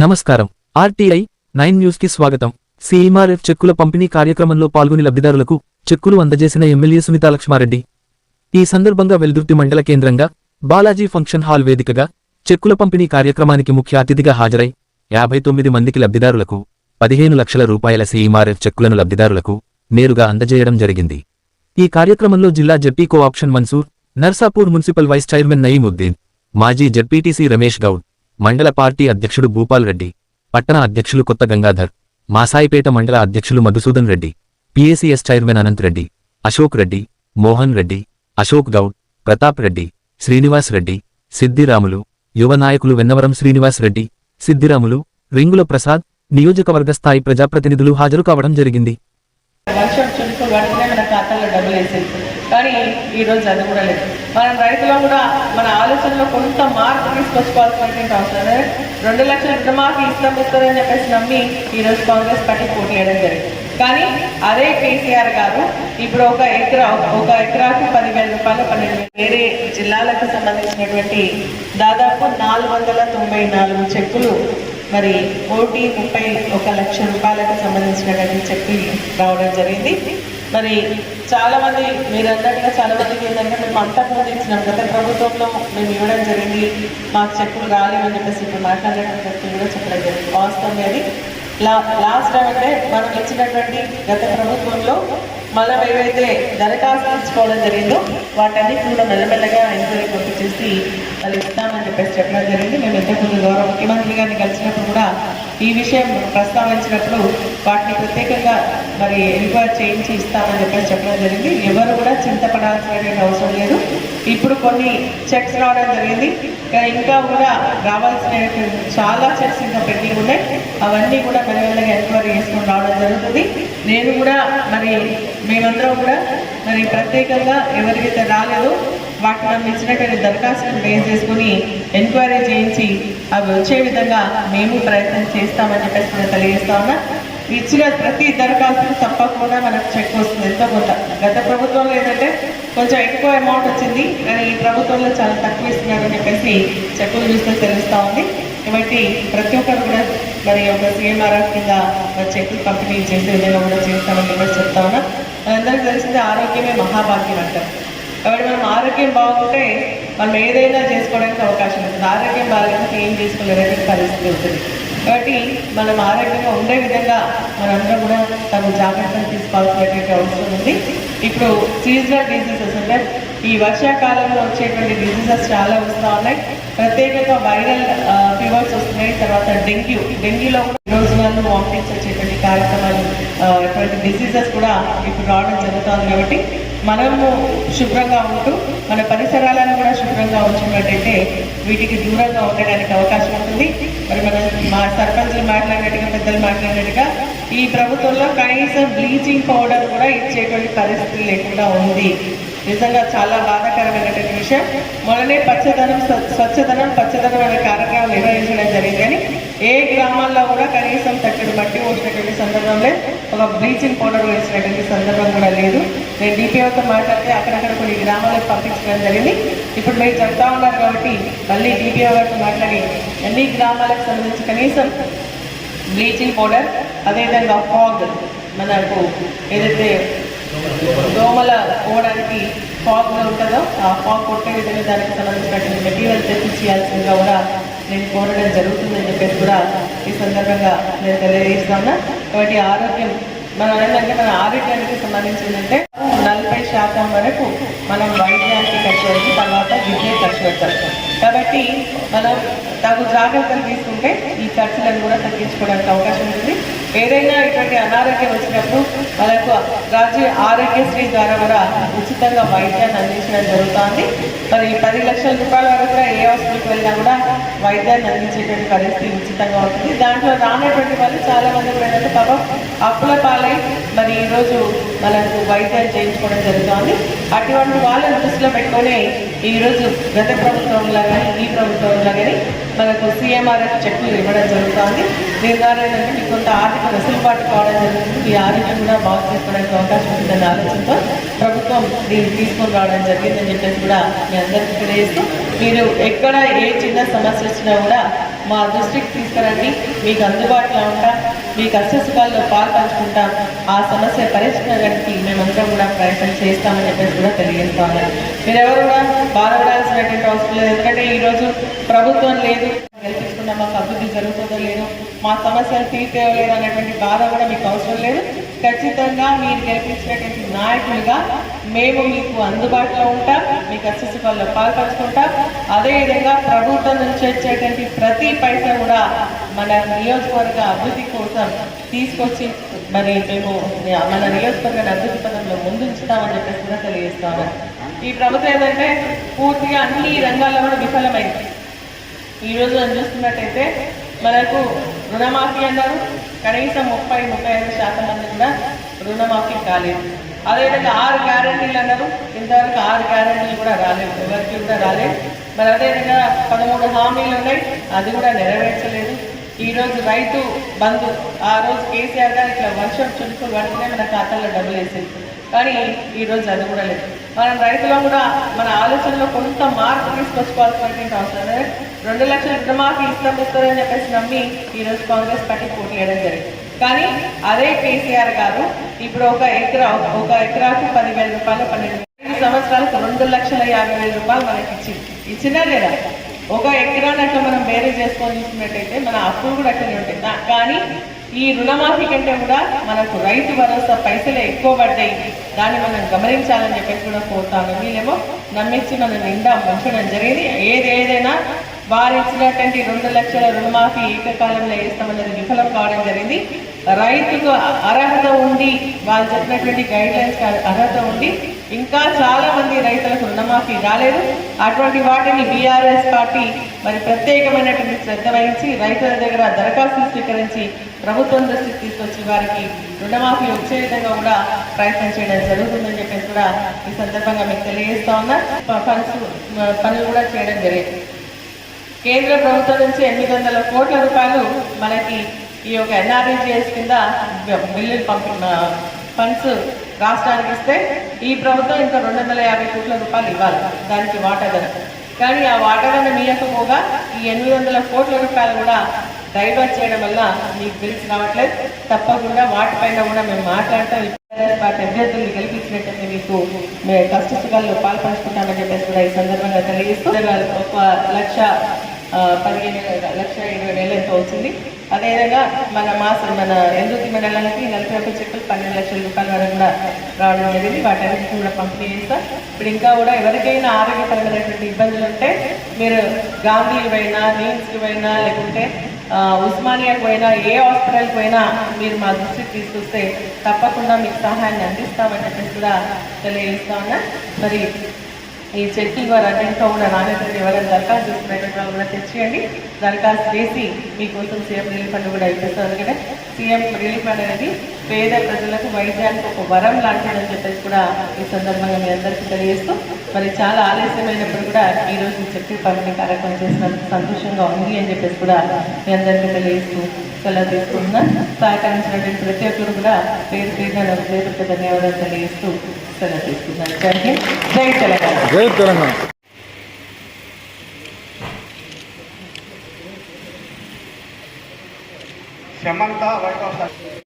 నమస్కారం. RTI nine న్యూస్కి స్వాగతం. సీఎంఆర్ఎఫ్ చెక్కుల పంపిణీ కార్యక్రమంలో పాల్గొని లబ్ధిదారులకు చెక్కులు అందజేసిన ఎమ్మెల్యే సునీతా లక్ష్మారెడ్డి. ఈ సందర్భంగా వెల్దుర్తి మండల కేంద్రంగా బాలాజీ ఫంక్షన్ హాల్ వేదికగా చెక్కుల పంపిణీ కార్యక్రమానికి ముఖ్య అతిథిగా హాజరై యాభై తొమ్మిది మందికి లబ్ధిదారులకు పదిహేను లక్షల రూపాయల సీఎంఆర్ఎఫ్ చెక్కులను లబ్ధిదారులకు నేరుగా అందజేయడం జరిగింది. ఈ కార్యక్రమంలో జిల్లా ZP co-option Mansoor Narsapur municipal vice chairman Nayeemuddin మాజీ జెడ్పీటీసీ రమేష్ గౌడ్ మండల పార్టీ అధ్యక్షుడు భూపాల్ రెడ్డి పట్టణ అధ్యక్షులు కొత్త గంగాధర్ మాసాయిపేట మండల అధ్యక్షులు మధుసూదన్ రెడ్డి పిఏసీఎస్ చైర్మన్ అనంత్ రెడ్డి అశోక్ రెడ్డి మోహన్ రెడ్డి అశోక్ గౌడ్ ప్రతాప్ రెడ్డి శ్రీనివాస్ రెడ్డి సిద్దిరాములు యువ నాయకులు వెన్నవరం శ్రీనివాస్ రెడ్డి సిద్దిరాములు రింగుల ప్రసాద్ నియోజకవర్గ స్థాయి ప్రజాప్రతినిధులు హాజరు కావడం జరిగింది. కానీ ఈరోజు అది కూడా లేదు. మనం రైతులో కూడా మన ఆలోచనలో కొంత మార్పు తీసుకొచ్చుకోవాల్సినటువంటి అవసరం రెండు లక్షల రుణమాఫీ ఇస్తాం ఇస్తారని చెప్పేసి నమ్మి ఈ రోజు కాంగ్రెస్ పార్టీ పోటీ చేయడం జరిగింది. కానీ అదే కేసీఆర్ గారు ఇప్పుడు ఒక ఎకరా ఒక ఎకరాకు పదివేల రూపాయలు పన్నెండు వేరే జిల్లాలకు సంబంధించినటువంటి దాదాపు నాలుగు వందల తొంభై నాలుగు చెక్కులు మరి కోటి ముప్పై ఒక లక్ష రూపాయలకు సంబంధించినటువంటి చెక్కులు రావడం జరిగింది. మరి చాలా మంది మీరు అన్నట్టుగా చాలా మందికి ఏంటంటే మేము పంట ఇచ్చినాం గత ప్రభుత్వంలో మేము ఇవ్వడం జరిగింది. మాకు చెక్కులు రాలేవని చెప్పేసి ఇప్పుడు మాట్లాడేటువంటి కూడా చెప్పడం జరిగింది. వాస్తవం అది. లా లాస్ట్ టైం అంటే మనం ఇచ్చినటువంటి గత ప్రభుత్వంలో మనం ఏవైతే దరఖాస్తు ఇచ్చుకోవడం జరిగిందో వాటన్నిటి కూడా మెల్లమెల్లగా ఎంక్వైరీ పంపించేసి వాళ్ళు ఇస్తాం చెప్పేసి చెప్పడం జరిగింది. మేము ఇంతకుముందు గౌరవ ముఖ్యమంత్రి గారిని కలిసినప్పుడు కూడా ఈ విషయం ప్రస్తావించినప్పుడు వాటిని ప్రత్యేకంగా మరి ఎంక్వైరీ చేయించి ఇస్తామని చెప్పేసి చెప్పడం జరిగింది. ఎవరు కూడా చింతపడాల్సినటువంటి అవసరం లేదు. ఇప్పుడు కొన్ని చెక్స్ రావడం జరిగింది. ఇంకా కూడా రావాల్సిన చాలా చెక్స్ ఇంకా పెండింగ్ ఉన్నాయి. అవన్నీ కూడా మెల్లమెల్లగా ఎంక్వైరీ చేసుకొని రావడం జరుగుతుంది. నేను కూడా మరి మేమందరం కూడా మరి ప్రత్యేకంగా ఎవరికైతే రాలేదో వాటిని మనం ఇచ్చినటువంటి దరఖాస్తులను బేస్ చేసుకుని ఎంక్వైరీ చేయించి అవి వచ్చే విధంగా మేము ప్రయత్నం చేస్తామని చెప్పేసి మనం తెలియజేస్తా ఉన్నా. ఇచ్చిన ప్రతి దరఖాస్తు తప్పకుండా మనకు చెక్ వస్తుంది. ఎంతో కొంత. గత ప్రభుత్వంలో ఏంటంటే కొంచెం ఎక్కువ అమౌంట్ వచ్చింది. కానీ ఈ ప్రభుత్వంలో చాలా తక్కువ ఇస్తున్నారని చెప్పేసి చెక్కులు చూస్తే తెలుస్తూ ఉంది. కాబట్టి ప్రతి ఒక్కరు కూడా మరి ఒక సీఎంఆర్ఎఫ్ కింద చెక్కులు పంపిణీ చేసే విధంగా కూడా చేస్తామని చెప్పేసి చెప్తా ఉన్నా. మనందరికీ తెలిసింది ఆరోగ్యమే మహాభాగ్యం అంటారు. కాబట్టి మనం ఆరోగ్యం బాగుంటే మనం ఏదైనా చేసుకోవడానికి అవకాశం ఉంటుంది. ఆరోగ్యం బాగాలేకపోతే ఏం చేసుకోలేని పరిస్థితి ఉంటుంది. కాబట్టి మనం ఆరోగ్యంగా ఉండే విధంగా మనందరం కూడా తమ జాగ్రత్తలు తీసుకోవాల్సినటువంటి అవసరం ఉంది. ఇప్పుడు సీజనల్ డిసీజెస్ అంటే ఈ వర్షాకాలంలో వచ్చేటువంటి డిసీజెస్ చాలా వస్తూ ఉన్నాయి. ప్రత్యేకంగా వైరల్ ఫీవర్స్ వస్తున్నాయి తర్వాత డెంగ్యూ. డెంగ్యూలో కూడా రోజు వాళ్ళు వామిటింగ్స్ వచ్చేటువంటి కార్యక్రమాలు ఎటువంటి డిసీజెస్ కూడా ఇప్పుడు రావడం జరుగుతుంది కాబట్టి మనము శుభ్రంగా ఉంటూ మన పరిసరాలను కూడా శుభ్రంగా ఉంచుకున్నట్టయితే వీటికి దూరంగా ఉండడానికి అవకాశం ఉంటుంది. మరి మన మా సర్పంచులు మాట్లాడినట్టుగా పెద్దలు మాట్లాడినట్టుగా ఈ ప్రభుత్వంలో కనీసం బ్లీచింగ్ పౌడర్ కూడా ఇచ్చేటువంటి పరిస్థితి లేకుండా ఉంది. నిజంగా చాలా బాధాకరమైనటువంటి విషయం. మొన్ననే పచ్చదనం స్వచ్ఛదనం పచ్చదనం అనే కార్యక్రమం నిర్వహించడం జరిగింది. కానీ ఏ గ్రామాల్లో కూడా కనీసం తక్కడి మట్టి పోసినటువంటి సందర్భంలో ఒక బ్లీచింగ్ పౌడర్ వేసినటువంటి సందర్భం కూడా లేదు. నేను డిపిఓతో మాట్లాడితే అక్కడక్కడ కొన్ని గ్రామాలకు పంపించడం జరిగింది. ఇప్పుడు మీరు చెప్తా ఉన్నారు కాబట్టి మళ్ళీ డిపిఓ గారితో మాట్లాడి అన్ని గ్రామాలకు సంబంధించి కనీసం బ్లీచింగ్ పౌడర్ అదేవిధంగా ఫాగ్ మనకు ఏదైతే దోమల పోవడానికి ఫాగ్ ఉంటుందో? ఆ ఫాగ్ కొట్టే విధంగా దానికి సంబంధించినటువంటి మెటీరియల్ తెప్పించాల్సిందిగా కూడా నేను కోరడం జరుగుతుందని చెప్పేసి కూడా ఈ సందర్భంగా నేను తెలియజేస్తాను కాబట్టి ఆరోగ్యం మనం ఏంటంటే మన ఆరోగ్యానికి సంబంధించిందంటే శాతం వరకు మనం వైద్యానికి ఖర్చు పెట్టి తర్వాత విద్య ఖర్చు పెడతాం. కాబట్టి మనం తగు జాగ్రత్తలు తీసుకుంటే ఈ ఖర్చులను కూడా తగ్గించుకోవడానికి అవకాశం ఉంటుంది. ఏదైనా ఇటువంటి అనారోగ్యం వచ్చినప్పుడు మనకు రాజ్య ఆరోగ్యశ్రీ ద్వారా కూడా ఉచితంగా వైద్యాన్ని అందించడం జరుగుతుంది. మరి పది లక్షల రూపాయల వరకు కూడా ఏ హాస్పిటల్కి వెళ్ళినా కూడా వైద్యాన్ని అందించేటువంటి పరిస్థితి ఉచితంగా ఉంటుంది. దాంట్లో రానటువంటి వాళ్ళు చాలామంది కూడా ఏంటంటే పాపం అప్పుల పాలై మరి ఈరోజు మనకు వైద్యం చేయించుకోవడం జరుగుతుంది. అటువంటి వాళ్ళని దృష్టిలో పెట్టుకొని ఈరోజు గత ప్రభుత్వంలో కానీ ఈ ప్రభుత్వంలో కానీ మనకు సీఎంఆర్ఎఫ్ చెక్కులు ఇవ్వడం జరుగుతుంది. దీని ద్వారా ఏంటంటే మీకు కొంత ఆర్థిక వెసులుబాటు కావడం జరుగుతుంది. మీ ఆరోగ్యం కూడా బాగు చేసుకోవడానికి అవకాశం ఉంటుందన్న ఆలోచనతో ప్రభుత్వం దీన్ని తీసుకొని రావడం జరిగిందని చెప్పేసి కూడా మీ అందరికీ తెలియజేస్తూ మీరు ఎక్కడ ఏ చిన్న సమస్య వచ్చినా కూడా మా దృష్టికి తీసుకురండి. మీకు అందుబాటులో ఉంటా. మీకు అస్యసుఖాల్లో పాల్పంచుకుంటాం. ఆ సమస్య పరిష్కారానికి మేమందరం కూడా ప్రయత్నం చేస్తామని చెప్పేసి కూడా తెలియజేస్తాము మీరెవరు కూడా బాధపడాల్సినటువంటి అవసరం లేదు. ఎందుకంటే ఈరోజు ప్రభుత్వం లేదు. గెలిపించుకున్న మాకు అభివృద్ధి జరుగుతుందో లేదు మా సమస్యలు తీర్చేయలేదు అనేటువంటి బాధ కూడా మీకు అవసరం లేదు. ఖచ్చితంగా మీరు గెలిపించినటువంటి నాయకులుగా మేము మీకు అందుబాటులో ఉంటాం మీకు అస్యసుఖాల్లో పాల్పంచుకుంటాం. అదేవిధంగా ప్రభుత్వం నుంచి వచ్చేటువంటి ప్రతి పైసా కూడా మన నియోజకవర్గ అభివృద్ధి కోసం తీసుకొచ్చి మరి మేము మన నియోజకవర్గాన్ని అభివృద్ధి పథకంలో ముందుంచుతామని చెప్పేసి కూడా తెలియజేస్తాము ఈ ప్రభుత్వం ఏంటంటే పూర్తిగా అన్ని రంగాల్లో కూడా విఫలమైంది. ఈ మనం చూస్తున్నట్టయితే మనకు రుణమాఫీ అన్నారు కనీసం ముప్పై ముప్పై ఐదు శాతం మంది కూడా రుణమాఫీ కాలేదు. అదేవిధంగా ఆరు గ్యారంటీలు అన్నారు. ఇంతవరకు ఆరు గ్యారంటీలు కూడా రాలేదు. ఎవరికి కూడా రాలేదు. మరి అదేవిధంగా పదమూడు హామీలు ఉన్నాయి. అది కూడా నెరవేర్చలేదు. ఈరోజు రైతు బంధు ఆ రోజు కేసీఆర్ గారు ఇట్లా వర్షం చురుకులు పడితేనే మన ఖాతాలో డబ్బులు వేసింది. కానీ ఈ రోజు అది కూడా లేదు. మనం రైతులో కూడా మన ఆలోచనలో కొంత మార్పు తీసుకొచ్చుకోవాల్సినటువంటి అవసరం రెండు లక్షల రుణమాఫీ ఇస్తాం ఇస్తారని చెప్పేసి నమ్మి ఈ రోజు కాంగ్రెస్ పార్టీ పోటీ చేయడం జరిగింది. కానీ అదే కేసీఆర్ గారు ఇప్పుడు ఒక ఎకరా ఒక ఎకరాకు పదివేల రూపాయలు పన్నెండు సంవత్సరాలకు రెండు లక్షల యాభై వేల రూపాయలు మనకి ఇచ్చింది. ఇచ్చినా లేదా ఒక ఎకరాన్ని అట్లా మనం వేరే చేసుకొని చూసినట్టయితే మన అప్పులు కూడా అట్లనే ఉంటాయి. కానీ ఈ రుణమాఫీ కంటే కూడా మనకు రైతు భరోసా పైసలే ఎక్కువ పడ్డాయి. దాన్ని మనం గమనించాలని చెప్పేసి కూడా కోరుతాను వీళ్ళేమో నమ్మించి మన నిండా ముంచడం జరిగింది. ఏది ఏదైనా వారు ఇచ్చినటువంటి రెండు లక్షల రుణమాఫీ ఏకకాలంలో వేస్తామన్నది విఫలం కావడం జరిగింది. రైతుకు అర్హత ఉండి వాళ్ళు చెప్పినటువంటి గైడ్ లైన్స్ అర్హత ఉండి ఇంకా చాలా మంది రైతులకు రుణమాఫీ రాలేదు. అటువంటి వాటిని బీఆర్ఎస్ పార్టీ మరి ప్రత్యేకమైనటువంటి శ్రద్ధ వహించి రైతుల దగ్గర దరఖాస్తులు స్వీకరించి ప్రభుత్వం దృష్టికి తీసుకొచ్చి వారికి రుణమాఫీ వచ్చే విధంగా కూడా ప్రయత్నం చేయడం జరుగుతుందని చెప్పేసి కూడా ఈ సందర్భంగా మీకు తెలియజేస్తా ఉన్నా. పనులు కూడా చేయడం జరిగింది. కేంద్ర ప్రభుత్వం నుంచి ఎనిమిది వందల కోట్ల రూపాయలు మనకి ఈ యొక్క ఎన్ఆర్ఈజిఎస్ కింద బిల్లులు పంపి ఫండ్స్ రాష్ట్రానికి ఇస్తే ఈ ప్రభుత్వం ఇంకా రెండు వందల యాభై కోట్ల రూపాయలు ఇవ్వాలి. దానికి వాటాదనం కానీ ఆ వాటాదనం ఇవ్వకపోగా ఈ ఎనిమిది వందల కోట్ల రూపాయలు కూడా డైవర్ట్ చేయడం వల్ల మీకు బిల్స్ రావట్లేదు. తప్పకుండా వాటిపైన కూడా మేము మాట్లాడతాం. పార్టీ అభ్యర్థుల్ని గెలిపించినట్టయితే మీకు మేము కష్ట సుఖాల్లో పాల్పంచుకుంటామని చెప్పేసి కూడా ఈ సందర్భంగా తెలియజేస్తూ ఒక లక్ష పదిహేను లక్ష ఇరవై వేలు ఎంతో అవుతుంది. అదేవిధంగా మన మాస మన ఎందుకు మండలానికి నలభై ఒక్క చెక్కులు పన్నెండు లక్షల రూపాయల వరకు కూడా రావడం జరిగింది. వాటన్నిటికీ కూడా పంపిణీ చేస్తాం. ఇప్పుడు ఇంకా కూడా ఎవరికైనా ఆరోగ్యపరమైనటువంటి ఇబ్బందులు ఉంటే మీరు గాంధీకి పోయినా నీమ్స్కి పోయినా లేకుంటే ఉస్మానియాకి పోయినా ఏ హాస్పిటల్కి పోయినా మీరు మా దృష్టికి తీసుకొస్తే తప్పకుండా మీకు సహాయాన్ని అందిస్తామని చెప్పేసి కూడా తెలియజేస్తా ఉన్నా. మరి ఈ చెక్కులు వారు అన్నింటితో కూడా నాణ్యతని ఎవరైనా దరఖాస్తు చేసుకున్నటువంటి వాళ్ళు కూడా తెచ్చేయండి దరఖాస్తు చేసి మీకోసం సీఎం రిలీఫ్ ఫండ్ కూడా ఇప్పిస్తారు. ఎందుకంటే సీఎం రిలీఫ్ ఫండ్ అనేది పేద ప్రజలకు వైద్యానికి ఒక వరం లాంటిదని చెప్పేసి కూడా ఈ సందర్భంగా మీ అందరికీ తెలియజేస్తూ మరి చాలా ఆలస్యమైనప్పుడు కూడా ఈ రోజు ఈ చెక్కు పంపిణీ కార్యక్రమం చేసినందుకు సంతోషంగా ఉంది అని చెప్పేసి కూడా మీ అందరికీ తెలియజేస్తూ సెలవు తీసుకుంటున్నా. సహకరించినటువంటి ప్రతి ఒక్కరు కూడా పేరు పేరుగా నా హృదయపూర్వక ధన్యవాదాలు తెలియజేస్తూ సెలవు తీసుకున్నాను జై తెలంగాణ. జై తెలంగాణ. Samantha white house